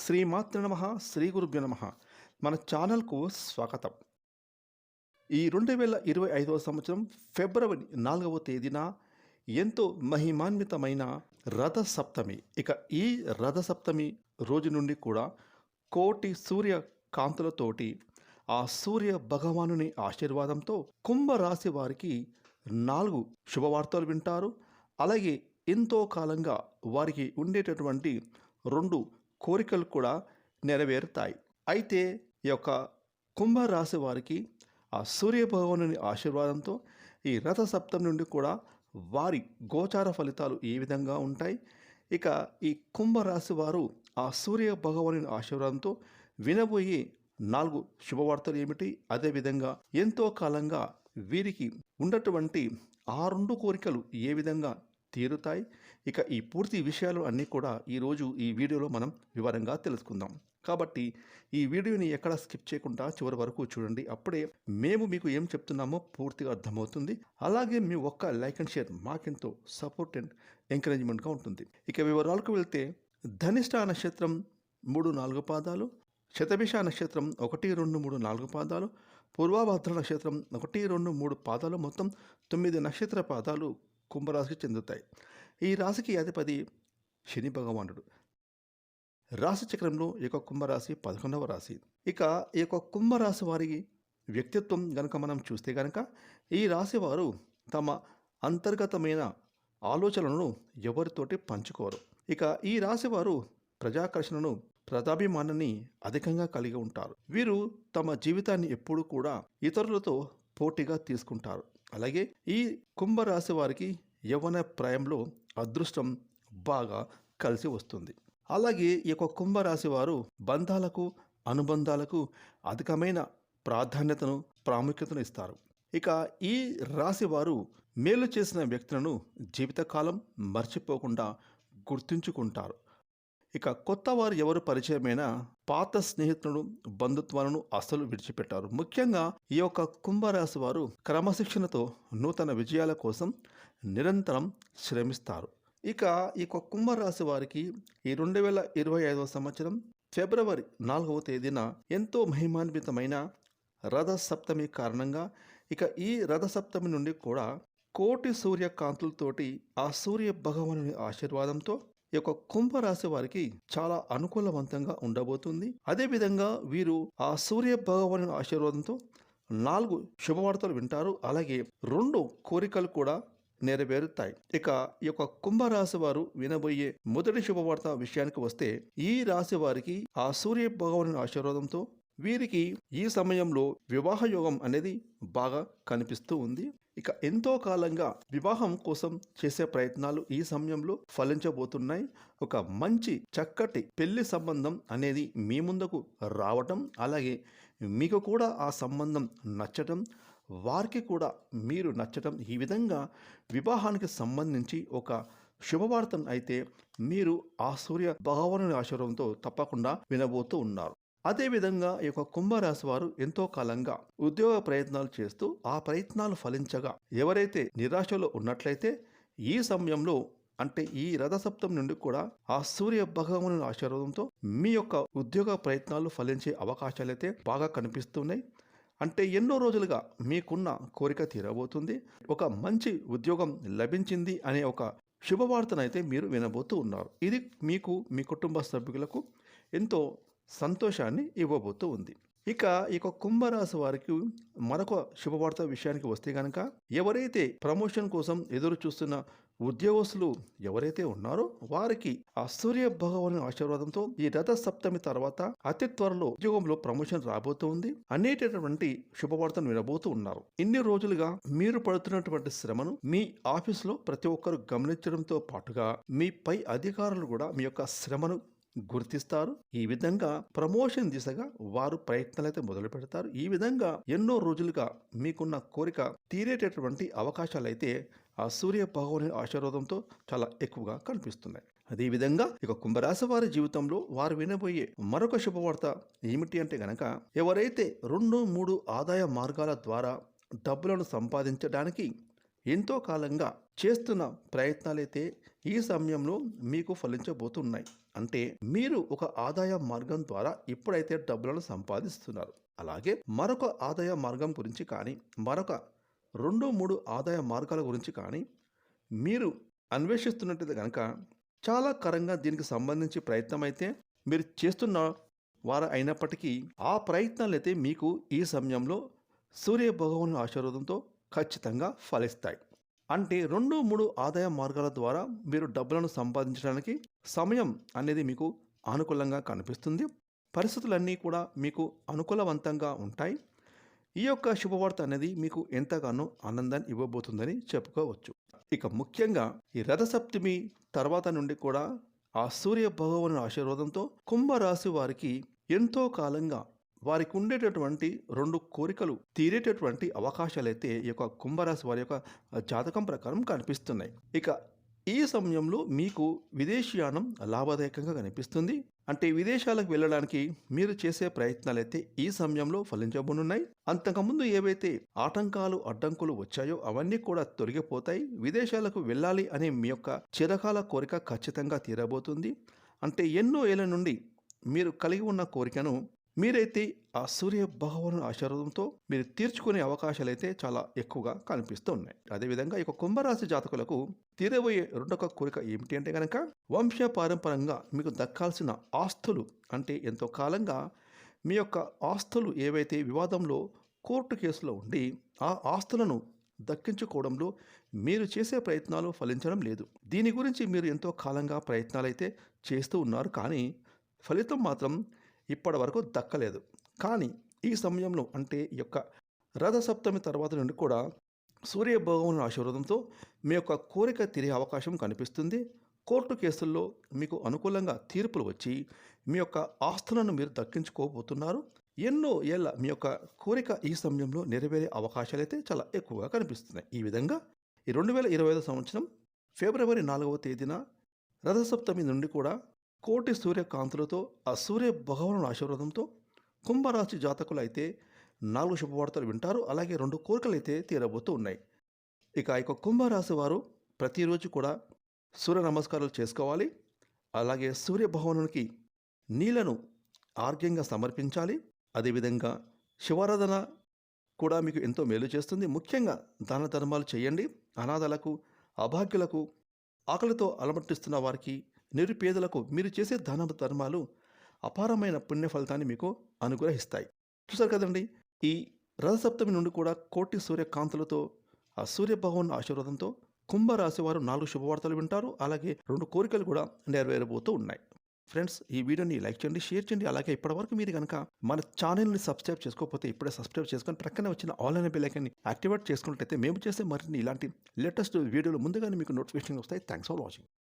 శ్రీమాతృ నమ శ్రీ గురుభ్యో నమ. మన ఛానల్కు స్వాగతం. ఈ రెండు వేల ఇరవై ఐదవ సంవత్సరం ఫిబ్రవరి నాలుగవ తేదీన ఎంతో మహిమాన్వితమైన రథ సప్తమి ఇక ఈ రథ సప్తమి రోజు నుండి కూడా కోటి సూర్య కాంతులతోటి ఆ సూర్య భగవానుని ఆశీర్వాదంతో కుంభరాశి వారికి నాలుగు శుభవార్తలు వింటారు. అలాగే ఎంతో కాలంగా వారికి ఉండేటటువంటి రెండు కోరికలు కూడా నెరవేరుతాయి. అయితే ఈ యొక్క కుంభరాశి వారికి ఆ సూర్యభగవానుని ఆశీర్వాదంతో ఈ రథ సప్తం నుండి కూడా వారి గోచార ఫలితాలు ఏ విధంగా ఉంటాయి? ఇక ఈ కుంభరాశి వారు ఆ సూర్య భగవానుని ఆశీర్వాదంతో వినబోయే నాలుగు శుభవార్తలు ఏమిటి? అదేవిధంగా ఎంతో కాలంగా వీరికి ఉన్నటువంటి ఆ రెండు కోరికలు ఏ విధంగా తీరుతాయి. ఇక ఈ పూర్తి విషయాలు అన్నీ కూడా ఈరోజు ఈ వీడియోలో మనం వివరంగా తెలుసుకుందాం. కాబట్టి ఈ వీడియోని ఎక్కడ స్కిప్ చేయకుండా చివరి వరకు చూడండి. అప్పుడే మేము మీకు ఏం చెప్తున్నామో పూర్తిగా అర్థమవుతుంది. అలాగే మీ ఒక్క లైక్ అండ్ షేర్ మాకెంతో సపోర్ట్ అండ్ ఎంకరేజ్మెంట్గా ఉంటుంది. ఇక వివరాలకు వెళ్తే ధనిష్ట నక్షత్రం మూడు నాలుగు పాదాలు శతభిష నక్షత్రం ఒకటి రెండు మూడు నాలుగు పాదాలు పూర్వాభద్ర నక్షత్రం ఒకటి రెండు మూడు పాదాలు మొత్తం తొమ్మిది నక్షత్ర పాదాలు కుంభరాశికి చెందుతాయి. ఈ రాశికి అధిపతి శని భగవానుడు. రాశి చక్రంలో ఈ యొక్క కుంభరాశి పదకొండవ రాశి. ఇక ఈ యొక్క కుంభరాశి వారి వ్యక్తిత్వం గనక మనం చూస్తే గనక ఈ రాశి వారు తమ అంతర్గతమైన ఆలోచనలను ఎవరితోటి పంచుకోరు. ఇక ఈ రాశి వారు ప్రజాకర్షణను ప్రతాభిమానాన్ని అధికంగా కలిగి ఉంటారు. వీరు తమ జీవితాన్ని ఎప్పుడూ కూడా ఇతరులతో పోటీగా తీసుకుంటారు. అలాగే ఈ కుంభరాశి వారికి యవన ప్రాయంలో అదృష్టం బాగా కలిసి వస్తుంది. అలాగే ఈ యొక్క కుంభరాశి వారు బంధాలకు అనుబంధాలకు అధికమైన ప్రాధాన్యతను ప్రాముఖ్యతను ఇస్తారు. ఇక ఈ రాశి వారు మేలు చేసిన వ్యక్తులను జీవితకాలం మర్చిపోకుండా గుర్తుంచుకుంటారు. ఇక కొత్త వారు ఎవరు పరిచయమైనా పాత స్నేహితులను బంధుత్వాలను అస్సలు విడిచిపెట్టారు. ముఖ్యంగా ఈ యొక్క కుంభరాశి వారు క్రమశిక్షణతో నూతన విజయాల కోసం నిరంతరం శ్రమిస్తారు. ఇక ఈ యొక్క కుంభరాశి వారికి ఈ రెండు వేల ఇరవై ఐదవ సంవత్సరం ఫిబ్రవరి నాలుగవ తేదీన ఎంతో మహిమాన్వితమైన రథ సప్తమి కారణంగా ఇక ఈ రథ సప్తమి నుండి కూడా కోటి సూర్యకాంతులతోటి ఆ సూర్య భగవానుని ఆశీర్వాదంతో ఈ యొక్క కుంభరాశి వారికి చాలా అనుకూలవంతంగా ఉండబోతుంది. అదేవిధంగా వీరు ఆ సూర్య భగవాను ఆశీర్వాదంతో నాలుగు శుభవార్తలు వింటారు. అలాగే రెండు కోరికలు కూడా నెరవేరుతాయి. ఇక ఈ యొక్క కుంభరాశి వారు వినబోయే మొదటి శుభవార్త విషయానికి వస్తే ఈ రాశి వారికి ఆ సూర్య భగవాను ఆశీర్వాదంతో వీరికి ఈ సమయంలో వివాహ యోగం అనేది బాగా కనిపిస్తూ ఉంది. ఇక ఎంతో కాలంగా వివాహం కోసం చేసే ప్రయత్నాలు ఈ సమయంలో ఫలించబోతున్నాయి. ఒక మంచి చక్కటి పెళ్ళి సంబంధం అనేది మీ ముందుకు రావటం అలాగే మీకు కూడా ఆ సంబంధం నచ్చటం వారికి కూడా మీరు నచ్చటం ఈ విధంగా వివాహానికి సంబంధించి ఒక శుభవార్తను అయితే మీరు ఆ సూర్య భగవాను ఆశీర్వాదంతో తప్పకుండా వినబోతూ ఉన్నారు. అదేవిధంగా ఈ యొక్క కుంభరాశి వారు ఎంతో కాలంగా ఉద్యోగ ప్రయత్నాలు చేస్తూ ఆ ప్రయత్నాలు ఫలించగా ఎవరైతే నిరాశలో ఉన్నట్లయితే ఈ సమయంలో అంటే ఈ రథసప్తం నుండి కూడా ఆ సూర్య భగవాను ఆశీర్వాదంతో మీ యొక్క ఉద్యోగ ప్రయత్నాలు ఫలించే అవకాశాలైతే బాగా కనిపిస్తున్నాయి. అంటే ఎన్నో రోజులుగా మీకున్న కోరిక తీరబోతుంది. ఒక మంచి ఉద్యోగం లభించింది అనే ఒక శుభవార్తనైతే మీరు వినబోతూ ఉన్నారు. ఇది మీకు మీ కుటుంబ సభ్యులకు ఎంతో సంతోషాన్ని ఇవ్వబోతూ ఉంది. ఇక ఇక కుంభరాశి వారికి మరొక శుభవార్త విషయానికి వస్తే కనుక ఎవరైతే ప్రమోషన్ కోసం ఎదురు చూస్తున్న ఉద్యోగస్తులు ఎవరైతే ఉన్నారో వారికి ఆ సూర్య భగవాను ఆశీర్వాదంతో ఈ రథ సప్తమి తర్వాత అతి త్వరలో ఉద్యోగంలో ప్రమోషన్ రాబోతుంది అనేటటువంటి శుభవార్తను వినబోతూ ఉన్నారు. ఇన్ని రోజులుగా మీరు పడుతున్నటువంటి శ్రమను మీ ఆఫీసులో ప్రతి ఒక్కరు గమనించడంతో పాటుగా మీ పై అధికారులు కూడా మీ యొక్క శ్రమను గుర్తిస్తారు. ఈ విధంగా ప్రమోషన్ దిశగా వారు ప్రయత్నాలు అయితే మొదలు పెడతారు. ఈ విధంగా ఎన్నో రోజులుగా మీకున్న కోరిక తీరేటటువంటి అవకాశాలు అయితే ఆ సూర్య భగవాని ఆశీర్వాదంతో చాలా ఎక్కువగా కనిపిస్తున్నాయి. అదేవిధంగా ఇక కుంభరాశి వారి జీవితంలో వారు వినబోయే మరొక శుభవార్త ఏమిటి అంటే గనక ఎవరైతే రెండు మూడు ఆదాయ మార్గాల ద్వారా డబ్బులను సంపాదించడానికి ఎంతో కాలంగా చేస్తున్న ప్రయత్నాలైతే ఈ సమయంలో మీకు ఫలించబోతున్నాయి. అంటే మీరు ఒక ఆదాయ మార్గం ద్వారా ఇప్పుడైతే డబ్బులను సంపాదిస్తున్నారు. అలాగే మరొక ఆదాయ మార్గం గురించి కానీ మరొక రెండు మూడు ఆదాయ మార్గాల గురించి కానీ మీరు అన్వేషిస్తున్నట్టయితే కనుక చాలా కరంగా దీనికి సంబంధించి ప్రయత్నం అయితే మీరు చేస్తున్న వారు అయినప్పటికీ ఆ ప్రయత్నాలు అయితే మీకు ఈ సమయంలో సూర్య భగవాను ఆశీర్వాదంతో ఖచ్చితంగా ఫలిస్తాయి. అంటే రెండు మూడు ఆదాయ మార్గాల ద్వారా మీరు డబ్బులను సంపాదించడానికి సమయం అనేది మీకు అనుకూలంగా కనిపిస్తుంది. పరిస్థితులన్నీ కూడా మీకు అనుకూలవంతంగా ఉంటాయి. ఈ యొక్క శుభవార్త అనేది మీకు ఎంతగానో ఆనందాన్ని ఇవ్వబోతుందని చెప్పుకోవచ్చు. ఇక ముఖ్యంగా ఈ రథసప్తమి తర్వాత నుండి కూడా ఆ సూర్య భగవాను ఆశీర్వాదంతో కుంభరాశి వారికి ఎంతో కాలంగా వారికి ఉండేటటువంటి రెండు కోరికలు తీరేటటువంటి అవకాశాలైతే ఈ యొక్క కుంభరాశి వారి యొక్క జాతకం ప్రకారం కనిపిస్తున్నాయి. ఇక ఈ సమయంలో మీకు విదేశీయానం లాభదాయకంగా కనిపిస్తుంది. అంటే విదేశాలకు వెళ్ళడానికి మీరు చేసే ప్రయత్నాలైతే ఈ సమయంలో ఫలించబోనున్నాయి. అంతకుముందు ఏవైతే ఆటంకాలు అడ్డంకులు వచ్చాయో అవన్నీ కూడా తొలగిపోతాయి. విదేశాలకు వెళ్ళాలి అనే మీ యొక్క చిరకాల కోరిక ఖచ్చితంగా తీరబోతుంది. అంటే ఎన్నో ఏళ్ళ నుండి మీరు కలిగి ఉన్న కోరికను మీరైతే ఆ సూర్య భగవాను ఆశీర్వాదంతో మీరు తీర్చుకునే అవకాశాలు అయితే చాలా ఎక్కువగా కనిపిస్తూ ఉన్నాయి. అదేవిధంగా ఈ కుంభరాశి జాతకులకు తీరబోయే రెండొక కోరిక ఏమిటి అంటే కనుక వంశ పారంపరంగా మీకు దక్కాల్సిన ఆస్తులు అంటే ఎంతో కాలంగా మీ యొక్క ఆస్తులు ఏవైతే వివాదంలో కోర్టు కేసులో ఉండి ఆ ఆస్తులను దక్కించుకోవడంలో మీరు చేసే ప్రయత్నాలు ఫలించడం లేదు. దీని గురించి మీరు ఎంతో కాలంగా ప్రయత్నాలు అయితే చేస్తూ ఉన్నారు కానీ ఫలితం మాత్రం ఇప్పటి వరకు దక్కలేదు. కానీ ఈ సమయంలో అంటే ఈ యొక్క రథసప్తమి తర్వాత నుండి కూడా సూర్య భగవాను ఆశీర్వాదంతో మీ యొక్క కోరిక తీరే అవకాశం కనిపిస్తుంది. కోర్టు కేసుల్లో మీకు అనుకూలంగా తీర్పులు వచ్చి మీ యొక్క ఆస్తులను మీరు దక్కించుకోబోతున్నారు. ఎన్నో ఏళ్ళ మీ యొక్క కోరిక ఈ సమయంలో నెరవేరే అవకాశాలు అయితే చాలా ఎక్కువగా కనిపిస్తున్నాయి. ఈ విధంగా ఈ రెండు వేల ఇరవై ఐదు సంవత్సరం ఫిబ్రవరి నాలుగవ తేదీన రథసప్తమి నుండి కూడా కోటి సూర్యకాంతులతో ఆ సూర్య భగవాను ఆశీర్వాదంతో కుంభరాశి జాతకులు అయితే నాలుగు శుభవార్తలు వింటారు అలాగే రెండు కోరికలు అయితే తీరబోతూ ఉన్నాయి. ఇక ఇక కుంభరాశి వారు ప్రతిరోజు కూడా సూర్య నమస్కారాలు చేసుకోవాలి అలాగే సూర్య భగవానునికి నీళ్ళను ఆరోగ్యంగా సమర్పించాలి అదేవిధంగా శివారాధన కూడా మీకు ఎంతో మేలు చేస్తుంది. ముఖ్యంగా దాన ధర్మాలు చేయండి అనాథలకు అభాగ్యులకు ఆకలితో అలమటిస్తున్న వారికి నిరుపేదలకు మీరు చేసే దాన ధర్మాలు అపారమైన పుణ్య ఫలితాన్ని మీకు అనుగ్రహిస్తాయి. చూసారు కదండి? ఈ రథసప్తమి నుండి కూడా కోటి సూర్యకాంతులతో ఆ సూర్యభగవాన్ ఆశీర్వాదంతో కుంభరాశి వారు నాలుగు శుభవార్తలు వింటారు. అలాగే రెండు కోరికలు కూడా నెరవేరబోతూ ఉన్నాయి. ఫ్రెండ్స్ ఈ వీడియోని లైక్ చేయండి షేర్ చేయండి. అలాగే ఇప్పటివరకు మీరు కనుక మన ఛానల్ని సబ్స్క్రైబ్ చేసుకోకపోతే ఇప్పుడే సబ్స్క్రైబ్ చేసుకొని ప్రక్కనే వచ్చిన ఆన్లైన్ బెల్లైకన్ని యాక్టివేట్ చేసుకున్నట్లయితే మేము చేసే మరిన్ని ఇలాంటి లేటెస్ట్ వీడియోలు ముందుగానే మీకు నోటిఫికేషన్ వస్తాయి. Thanks for watching